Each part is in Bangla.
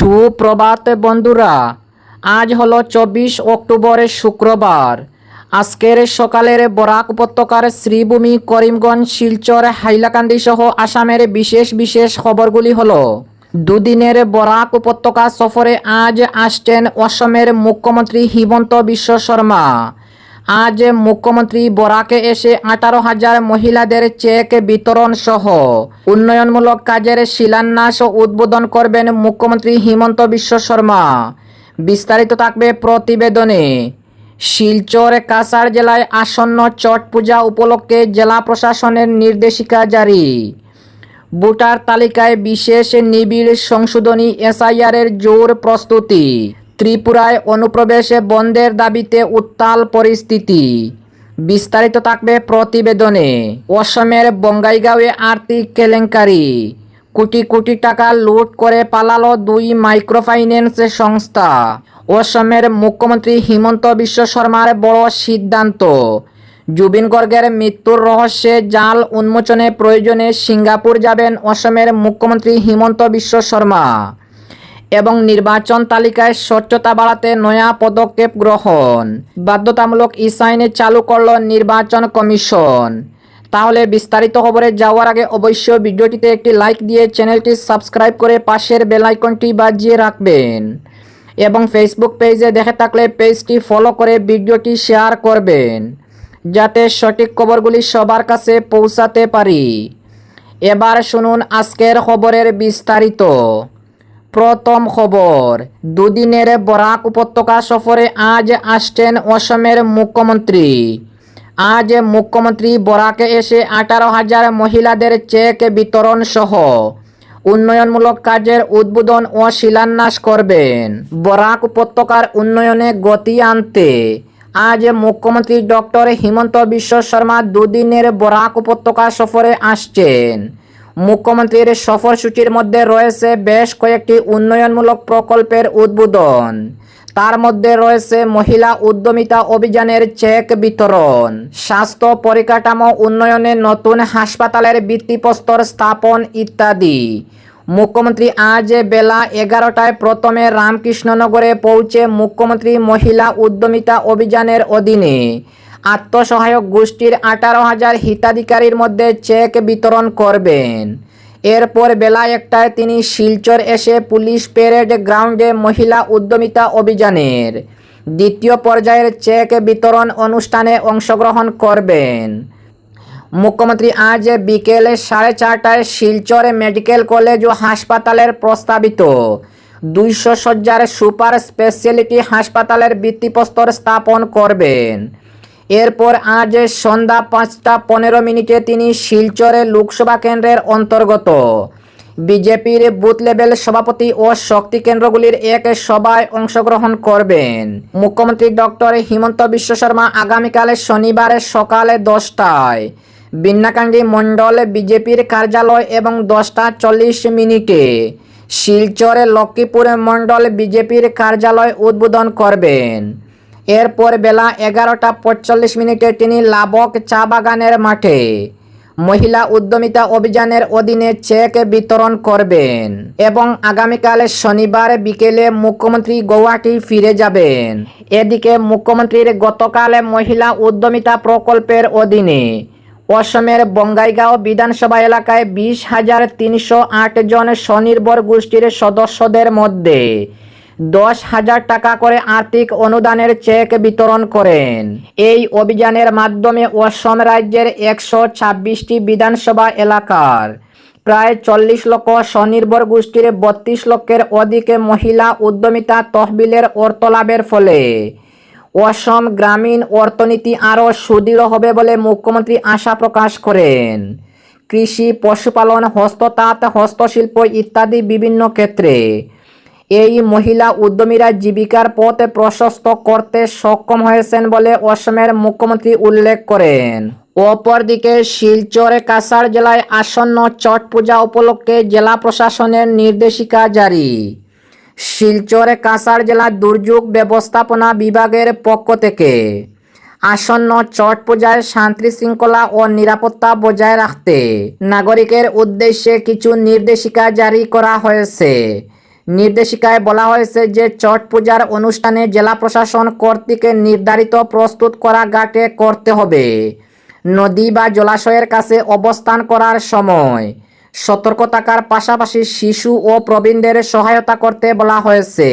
সুপ্রভাত বন্ধুরা, আজ হলো চব্বিশ অক্টোবরের শুক্রবার। আজকের সকালের বরাক উপত্যকার শ্রীভূমি করিমগঞ্জ, শিলচর, হাইলাকান্দি সহ আসামের বিশেষ বিশেষ খবরগুলি হলো, দুদিনের বরাক উপত্যকা সফরে আজ আসছেন অসমের মুখ্যমন্ত্রী হিমন্ত বিশ্ব শর্মা। আজ মুখ্যমন্ত্রী বরাকে এসে আঠারো হাজার মহিলাদের চেক বিতরণ সহ উন্নয়নমূলক কাজের শিলান্যাস উদ্বোধন করবেন মুখ্যমন্ত্রী হিমন্ত বিশ্ব শর্মা। বিস্তারিত থাকবে প্রতিবেদনে। শিলচর কাছাড় জেলায় আসন্ন চট পূজা উপলক্ষে জেলা প্রশাসনের নির্দেশিকা জারি। ভোটার তালিকায় বিশেষ নিবিড় সংশোধনী এসআইআরের জোর প্রস্তুতি। ত্রিপুরায় অনুপ্রবেশে বন্ধের দাবিতে উত্তাল পরিস্থিতি। বিস্তারিত থাকবে প্রতিবেদনে। অসমের বঙ্গাইগাঁওয়ে আর্থিক কেলেঙ্কারি। কোটি কোটি টাকা লুট করে পালালো দুই মাইক্রোফাইন্যান্স সংস্থা। অসমের মুখ্যমন্ত্রী হিমন্ত বিশ্ব শর্মার বড় সিদ্ধান্ত। জুবিন গর্গের মৃত্যুর রহস্যে জাল উন্মোচনে প্রয়োজনে সিঙ্গাপুর যাবেন অসমের মুখ্যমন্ত্রী হিমন্ত বিশ্ব শর্মা। এবং নির্বাচন তালিকায় স্বচ্ছতা বাড়াতে নয়া পদক্ষেপ গ্রহণ। বাধ্যতামূলক ইসাইনে চালু করল নির্বাচন কমিশন। তাহলে বিস্তারিত খবরে যাওয়ার আগে অবশ্যই ভিডিওটিতে একটি লাইক দিয়ে চ্যানেলটি সাবস্ক্রাইব করে পাশের বেল আইকনটি বাজিয়ে রাখবেন। এবং ফেসবুক পেজে দেখে থাকলে পেজটি ফলো করে ভিডিওটি শেয়ার করবেন, যাতে সঠিক খবরগুলি সবার কাছে পৌঁছাতে পারি। এবার শুনুন আজকের খবরের বিস্তারিত। প্রথম খবর, দুদিনের বরাক উপত্যকা সফরে আজ আসছেন অসমের মুখ্যমন্ত্রী। আজ মুখ্যমন্ত্রী বরাকে এসে আঠারো হাজার মহিলাদের চেক, বিতরণ সহ উন্নয়নমূলক কাজের উদ্বোধন ও শিলান্যাস করবেন। বরাক উপত্যকার উন্নয়নে গতি আনতে আজ মুখ্যমন্ত্রী ডক্টর হিমন্ত বিশ্ব শর্মা দুদিনের বরাক উপত্যকা সফরে আসছেন। মুখ্যমন্ত্রীর সফরসূচির মধ্যে রয়েছে বেশ কয়েকটি উন্নয়নমূলক প্রকল্পের উদ্বোধন। তার মধ্যে রয়েছে মহিলা উদ্যমিতা অভিযানের চেক বিতরণ, স্বাস্থ্য পরিকাঠামো উন্নয়নে নতুন হাসপাতালের ভিত্তিপ্রস্তর স্থাপন ইত্যাদি। মুখ্যমন্ত্রী আজ বেলা এগারোটায় প্রথমে রামকৃষ্ণনগরে পৌঁছে মুখ্যমন্ত্রী মহিলা উদ্যমিতা অভিযানের অধীনে আত্মসহায়ক গোষ্ঠীর আঠারো হাজার হিতাধিকারীর মধ্যে চেক বিতরণ করবেন। এরপর বেলা একটায় তিনি শিলচর এসে পুলিশ প্যারেড গ্রাউন্ডে মহিলা উদ্যমিতা অভিযানের দ্বিতীয় পর্যায়ের চেক বিতরণ অনুষ্ঠানে অংশগ্রহণ করবেন। মুখ্যমন্ত্রী আজ বিকেলে সাড়ে চারটায় শিলচর মেডিকেল কলেজ ও হাসপাতালের প্রস্তাবিত দুইশো শয্যার সুপার স্পেশালিটি হাসপাতালের ভিত্তিপ্রস্তর স্থাপন করবেন। এরপর আজ সন্ধ্যা পাঁচটা পনেরো মিনিটে তিনি শিলচরে লোকসভা কেন্দ্রের অন্তর্গত। বিজেপির বুথ লেভেল সভাপতি ও শক্তি কেন্দ্রগুলির এক সভায় অংশগ্রহণ করবেন। মুখ্যমন্ত্রী ডক্টর হিমন্ত বিশ্ব শর্মা আগামীকাল শনিবার সকালে দশটায় বিন্নাকান্দি মণ্ডল বিজেপির কার্যালয় এবং দশটা চল্লিশ মিনিটে শিলচরে লক্ষ্মীপুর মণ্ডল বিজেপির কার্যালয় উদ্বোধন করবেন। এরপর বেলা এগারোটা পঁয়তাল্লিশ মিনিটে তিনি লাবক চা বাগানের মাঠে মহিলা উদ্যমিতা অভিযানের অধীনে চেক বিতরণ করবেন এবং আগামীকাল শনিবার বিকেলে মুখ্যমন্ত্রী গৌহাটি ফিরে যাবেন। এদিকে মুখ্যমন্ত্রীর গতকাল মহিলা উদ্যমিতা প্রকল্পের অধীনে অসমের বঙ্গাইগাঁও বিধানসভা এলাকায় বিশ হাজার তিনশো আট জন স্বনির্ভর গোষ্ঠীর সদস্যদের মধ্যে দশ হাজার টাকা করে আর্থিক অনুদানের চেক বিতরণ করেন। এই অভিযানের মাধ্যমে অসম রাজ্যের একশো ছাব্বিশটি বিধানসভা এলাকার প্রায় চল্লিশ লক্ষ স্বনির্ভর গোষ্ঠীর বত্রিশ লক্ষের অধিক মহিলা উদ্যমিতা তহবিলের অর্থ লাভের ফলে অসম গ্রামীণ অর্থনীতি আরও সুদৃঢ় হবে বলে মুখ্যমন্ত্রী আশা প্রকাশ করেন। কৃষি, পশুপালন, হস্ততাঁত, হস্তশিল্প ইত্যাদি বিভিন্ন ক্ষেত্রে এই মহিলা উদ্যমীরা জীবিকার পথ প্রশস্ত করতে সক্ষম হয়েছেন বলে অসমের মুখ্যমন্ত্রী উল্লেখ করেন। অপরদিকে শিলচর কাছাড় জেলায় আসন্ন ছট পূজা উপলক্ষে জেলা প্রশাসনের নির্দেশিকা জারি। শিলচরে কাছাড় জেলা দুর্যোগ ব্যবস্থাপনা বিভাগের পক্ষ থেকে আসন্ন ছট পূজায় শান্তি শৃঙ্খলা ও নিরাপত্তা বজায় রাখতে নাগরিকের উদ্দেশ্যে কিছু নির্দেশিকা জারি করা হয়েছে। নির্দেশিকায় বলা হয়েছে যে ছট পূজার অনুষ্ঠানে জেলা প্রশাসন কর্তৃক নির্ধারিত প্রস্তুত করা ঘাটে করতে হবে। নদী বা জলাশয়ের কাছে অবস্থান করার সময় সতর্ক থাকার পাশাপাশি শিশু ও প্রবীণদের সহায়তা করতে বলা হয়েছে।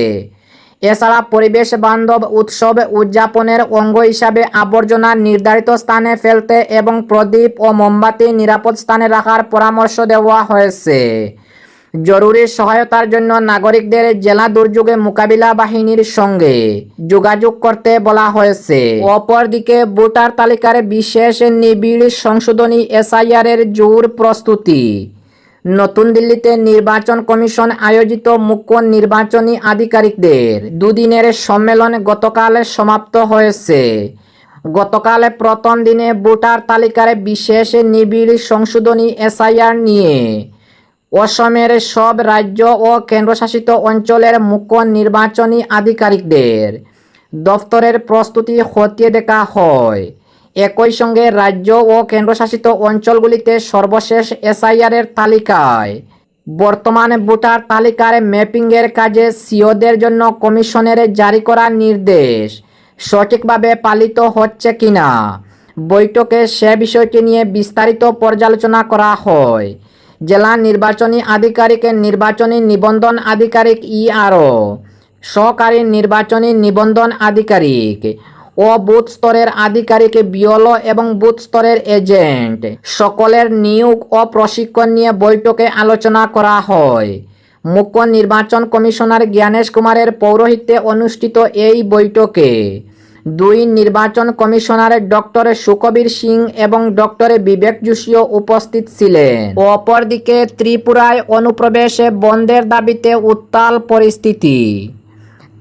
এছাড়া পরিবেশ বান্ধব উৎসব উদযাপনের অঙ্গ হিসাবে আবর্জনা নির্ধারিত স্থানে ফেলতে এবং প্রদীপ ও মোমবাতি নিরাপদ স্থানে রাখার পরামর্শ দেওয়া হয়েছে। জরুরি সহায়তার জন্য নাগরিকদের জেলা দুর্যোগে মোকাবিলা বাহিনীর সঙ্গে যোগাযোগ করতে বলা হয়েছে। অপরদিকে ভোটার তালিকার বিশেষ নিবিড় সংশোধনী এসআইআর এর জোর প্রস্তুতি। নতুন দিল্লিতে নির্বাচন কমিশন আয়োজিত মুখ্য নির্বাচনী আধিকারিকদের দুদিনের সম্মেলন গতকাল সমাপ্ত হয়েছে। গতকাল প্রথম দিনে ভোটার তালিকার বিশেষ নিবিড় সংশোধনী এসআইআর নিয়ে অসমের সব রাজ্য ও কেন্দ্রশাসিত অঞ্চলের মুখ্য নির্বাচনী আধিকারিকদের দফতরের প্রস্তুতি খতিয়ে দেখা হয়। একই সঙ্গে রাজ্য ও কেন্দ্রশাসিত অঞ্চলগুলিতে সর্বশেষ এসআইআর এর তালিকায় বর্তমান ভোটার তালিকার ম্যাপিংয়ের কাজে সিওদের জন্য কমিশনের জারি করা নির্দেশ সঠিকভাবে পালিত হচ্ছে কিনা? বৈঠকে সে বিষয়টি নিয়ে বিস্তারিত পর্যালোচনা করা হয়। জেলা নির্বাচনী আধিকারিকের নির্বাচনী নিবন্ধন আধিকারিক ইআরও সহকারী নির্বাচনী নিবন্ধন আধিকারিক ও বুথ স্তরের আধিকারিক বিওলো এবং বুথ স্তরের এজেন্ট। সকলের নিয়োগ ও প্রশিক্ষণ নিয়ে বৈঠকে আলোচনা করা হয়। মুখ্য নির্বাচন কমিশনার জ্ঞানেশ কুমারের পৌরোহিত্যে অনুষ্ঠিত এই বৈঠকে দুই নির্বাচন কমিশনার ডক্টর সুকবীর সিং এবং ডক্টর বিবেক যোশীও উপস্থিত ছিলেন। অপরদিকে ত্রিপুরায় অনুপ্রবেশে বন্ধের দাবিতে উত্তাল পরিস্থিতি।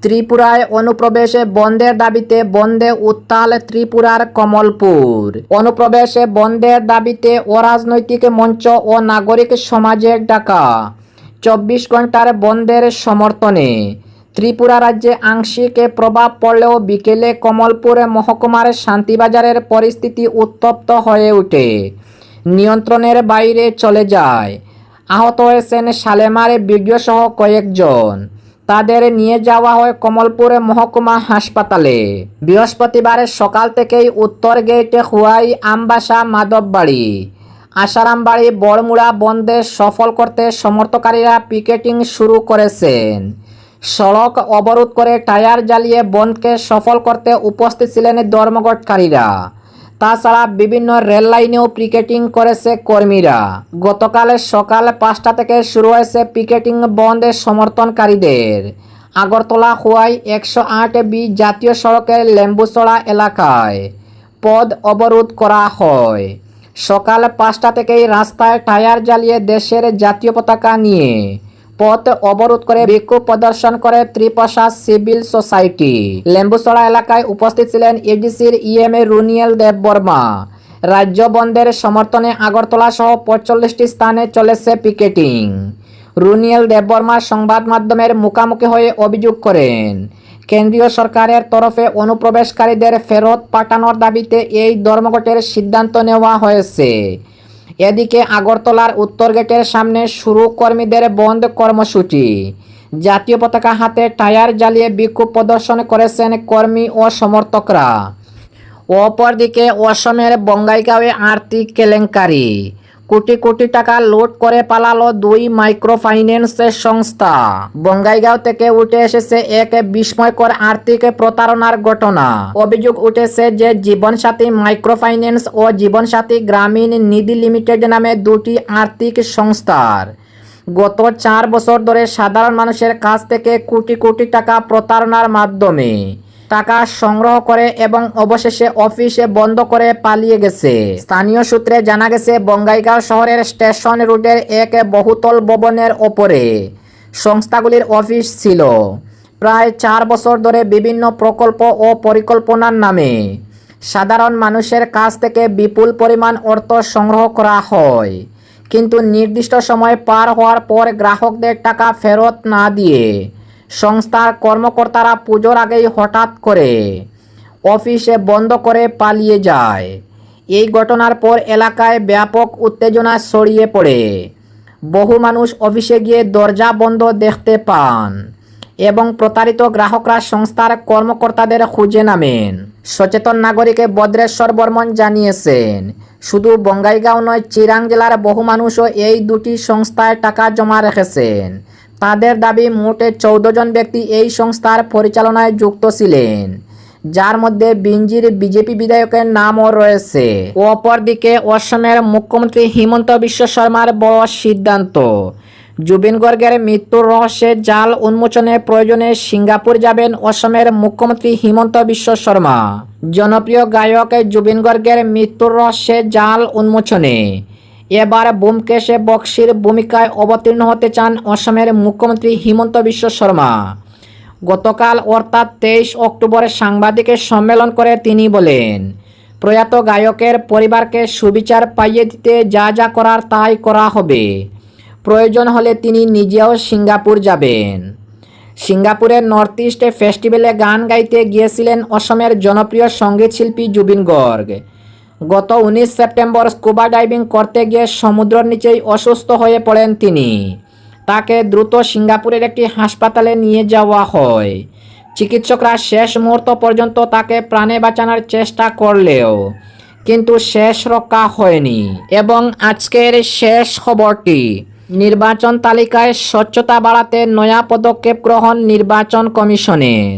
ত্রিপুরায় অনুপ্রবেশে বন্ধের দাবিতে বন্ধে উত্তাল ত্রিপুরার কমলপুর। অনুপ্রবেশে বন্ধের দাবিতে অরাজনৈতিক মঞ্চ ও নাগরিক সমাজের ডাকা। চব্বিশ ঘণ্টার বন্ধের সমর্থনে ত্রিপুরা রাজ্যে আংশিক প্রভাব পড়লেও বিকেলে কমলপুরে মহকুমার শান্তিবাজারের পরিস্থিতি উত্তপ্ত হয়ে ওঠে। নিয়ন্ত্রণের বাইরে চলে যায়। আহত হয়েছেন সালেমার বিডিও সহ কয়েকজন। তাদের নিয়ে যাওয়া হয় কমলপুরে মহকুমা হাসপাতালে। বৃহস্পতিবার সকাল থেকেই উত্তর গেটে হুয়াই আমবাসা মাধববাড়ি আসারামবাড়ি বড়মুড়া বন্ধে সফল করতে সমর্থকারীরা পিকেটিং শুরু করেছেন। সড়ক অবরোধ করে টায়ার জ্বালিয়ে বন্ধকে সফল করতে উপস্থিত ছিলেন ধর্মঘটকারীরা। তাছাড়া বিভিন্ন রেল লাইনেও পিকেটিং করেছে কর্মীরা। গতকাল সকাল পাঁচটা থেকে শুরু হয়েছে পিকেটিং বন্ধের সমর্থনকারীদের। আগরতলা হুয়াই একশো আট বি জাতীয় সড়কের লেম্বুচড়া এলাকায় পদ অবরোধ করা হয়। সকাল পাঁচটা থেকেই রাস্তায় টায়ার জ্বালিয়ে দেশের জাতীয় পতাকা নিয়ে পথ অবরোধ করে বিক্ষোভ প্রদর্শন করে ত্রিপসা সিভিল সোসাইটি। লেম্বুসড়া এলাকায় উপস্থিত ছিলেন এডিসির ইএমএ রুনিয়েল দেব বর্মা। রাজ্য বন্ধের সমর্থনে আগরতলা সহ পঁয়তাল্লিশটি স্থানে চলেছে পিকেটিং। রুনিয়েল দেববর্মা সংবাদ মাধ্যমের মুখোমুখি হয়ে অভিযোগ করেন, কেন্দ্রীয় সরকারের তরফে অনুপ্রবেশকারীদের ফেরত পাঠানোর দাবিতে এই ধর্মঘটের সিদ্ধান্ত নেওয়া হয়েছে। এদিকে আগরতলার উত্তর গেটের সামনে শুরু কর্মীদের বন্ধ কর্মসূচি। জাতীয় পতাকা হাতে টায়ার জ্বালিয়ে বিক্ষোভ প্রদর্শন করেছেন কর্মী ও সমর্থকরা। অপরদিকে অসমের বঙ্গাইগাঁওয়ে আর্থিক কেলেঙ্কারি। কোটি কোটি টাকা লোড করে পালালো দুই মাইক্রো ফাইন্যান্সের সংস্থা। বঙ্গাইগাঁও থেকে উঠে এসেছে এক বিস্ময়কর আর্থিক প্রতারণার ঘটনা। অভিযোগ উঠেছে যে জীবনসাথী মাইক্রো ফাইন্যান্স ও জীবনসাথী গ্রামীণ নিধি লিমিটেড নামে দুটি আর্থিক সংস্থার। গত চার বছর ধরে সাধারণ মানুষের কাছ থেকে কোটি কোটি টাকা প্রতারণার মাধ্যমে। টাকা সংগ্রহ করে এবং অবশেষে অফিসে বন্ধ করে পালিয়ে গেছে। স্থানীয় সূত্রে জানা গেছে, বঙ্গাইগাঁও শহরের স্টেশন রোডের এক বহুতল ভবনের ওপরে সংস্থাগুলির অফিস ছিল। প্রায় চার বছর ধরে বিভিন্ন প্রকল্প ও পরিকল্পনার নামে সাধারণ মানুষের কাছ থেকে বিপুল পরিমাণ অর্থ সংগ্রহ করা হয়। কিন্তু নির্দিষ্ট সময় পার হওয়ার পর গ্রাহকদের টাকা ফেরত না দিয়ে সংস্থার কর্মকর্তারা পুজোর আগেই হঠাৎ করে অফিসে বন্ধ করে পালিয়ে যায়। এই ঘটনার পর এলাকায় ব্যাপক উত্তেজনা ছড়িয়ে পড়ে। বহু মানুষ অফিসে গিয়ে দরজা বন্ধ দেখতে পান এবং প্রতারিত গ্রাহকরা সংস্থার কর্মকর্তাদের খুঁজে নামেন। সচেতন নাগরিকে বদ্রেশ্বর বর্মন জানিয়েছেন, শুধু বঙ্গাইগাঁও নয়, চিরাং জেলার বহু মানুষও এই দুটি সংস্থায় টাকা জমা রেখেছেন। তাদের দাবি, মোটে চৌদ্দ জন ব্যক্তি এই সংস্থার পরিচালনায় যুক্ত ছিলেন, যার মধ্যে বিঞ্জির বিজেপি বিধায়কের নামও রয়েছে। অপরদিকে অসমের মুখ্যমন্ত্রী হিমন্ত বিশ্ব শর্মার বড় সিদ্ধান্ত, জুবিন গর্গের মৃত্যুর রহস্যে জাল উন্মোচনে প্রয়োজনে সিঙ্গাপুর যাবেন অসমের মুখ্যমন্ত্রী হিমন্ত বিশ্ব শর্মা। জনপ্রিয় গায়ক জুবিন গর্গের মৃত্যুর রহস্যে জাল উন্মোচনে এবার বোমকেশে বক্সির ভূমিকায় অবতীর্ণ হতে চান অসমের মুখ্যমন্ত্রী হিমন্ত বিশ্ব শর্মা। গতকাল অর্থাৎ তেইশ অক্টোবরে সাংবাদিকের সম্মেলন করে তিনি বলেন, প্রয়াত গায়কের পরিবারকে সুবিচার পাইয়ে দিতে যা যা করার তাই করা হবে। প্রয়োজন হলে তিনি নিজেও সিঙ্গাপুর যাবেন। সিঙ্গাপুরের নর্থ ইস্ট ফেস্টিভ্যালে গান গাইতে গিয়েছিলেন অসমের জনপ্রিয় সংগীত শিল্পী জুবিন গর্গ। গত উনিশ সেপ্টেম্বর স্কুবা ডাইভিং করতে গিয়ে সমুদ্রের নিচেই অসুস্থ হয়ে পড়েন তিনি। তাকে দ্রুত সিঙ্গাপুরের একটি হাসপাতালে নিয়ে যাওয়া হয়। চিকিৎসকরা শেষ মুহূর্ত পর্যন্ত তাকে প্রাণে বাঁচানোর চেষ্টা করলেও কিন্তু শেষ রক্ষা হয়নি এবং আজকের শেষ খবরটি নির্বাচন তালিকায় স্বচ্ছতা বাড়াতে নয়া পদক্ষেপ গ্রহণ নির্বাচন কমিশনের।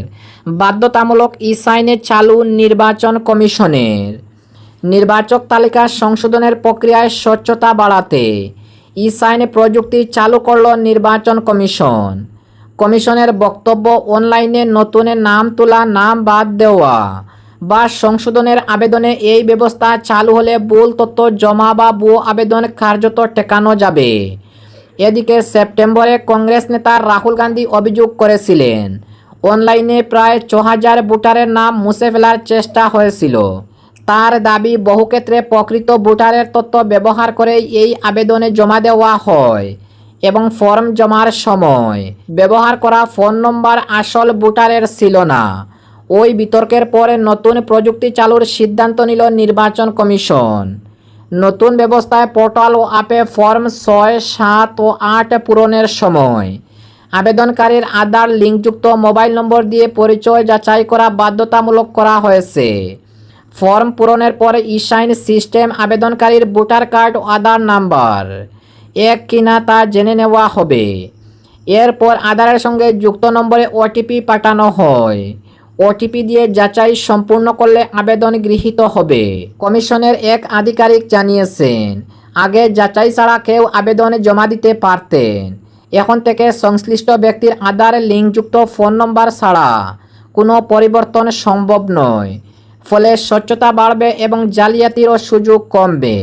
বাধ্যতামূলক ই সাইনে চালু নির্বাচন কমিশনের। নির্বাচক তালিকা সংশোধনের প্রক্রিয়ায় স্বচ্ছতা বাড়াতে ই সাইন প্রযুক্তি চালু করল নির্বাচন কমিশন। কমিশনের বক্তব্য অনলাইনে নতুন নাম তোলা, নাম বাদ দেওয়া বা সংশোধনের আবেদনে এই ব্যবস্থা চালু হলে ভুল তথ্য জমা বা ভুয়ো আবেদন কার্যত ঠেকানো যাবে। এদিকে সেপ্টেম্বরে কংগ্রেস নেতা রাহুল গান্ধী অভিযোগ করেছিলেন, অনলাইনে প্রায় ছ হাজার ভোটারের নাম মুছে ফেলার চেষ্টা হয়েছিল। তার দাবি বহু ক্ষেত্রে প্রকৃত ভোটারের তথ্য ব্যবহার করে এই আবেদনে জমা দেওয়া হয় এবং ফর্ম জমার সময় ব্যবহার করা ফোন নম্বর আসল ভোটারের ছিল না। ওই বিতর্কের পরে নতুন প্রযুক্তি চালুর সিদ্ধান্ত নিল নির্বাচন কমিশন। নতুন ব্যবস্থায় পোর্টাল ও অ্যাপে ফর্ম ছয়, সাত ও আট পূরণের সময় আবেদনকারীর আধার, লিঙ্কযুক্ত মোবাইল নম্বর দিয়ে পরিচয় যাচাই করা বাধ্যতামূলক করা হয়েছে। ফর্ম পূরণের পরে ইসাইন সিস্টেম আবেদনকারীর ভোটার কার্ড আধার নাম্বার এক কিনা তা জেনে নেওয়া হবে। এরপর আধারের সঙ্গে যুক্ত নম্বরে ওটিপি পাঠানো হয়। ওটিপি দিয়ে যাচাই সম্পূর্ণ করলে আবেদন গৃহীত হবে, কমিশনের এক আধিকারিক জানিয়েছেন। আগে যাচাই ছাড়া কেউ আবেদনে জমা দিতে পারতেন। এখন থেকে সংশ্লিষ্ট ব্যক্তির আধার, লিঙ্কযুক্ত ফোন নম্বর ছাড়া কোনো পরিবর্তন সম্ভব নয়। ফলে স্বচ্ছতা বাড়বে এবং জালিয়াতিরও সুযোগ কমবে।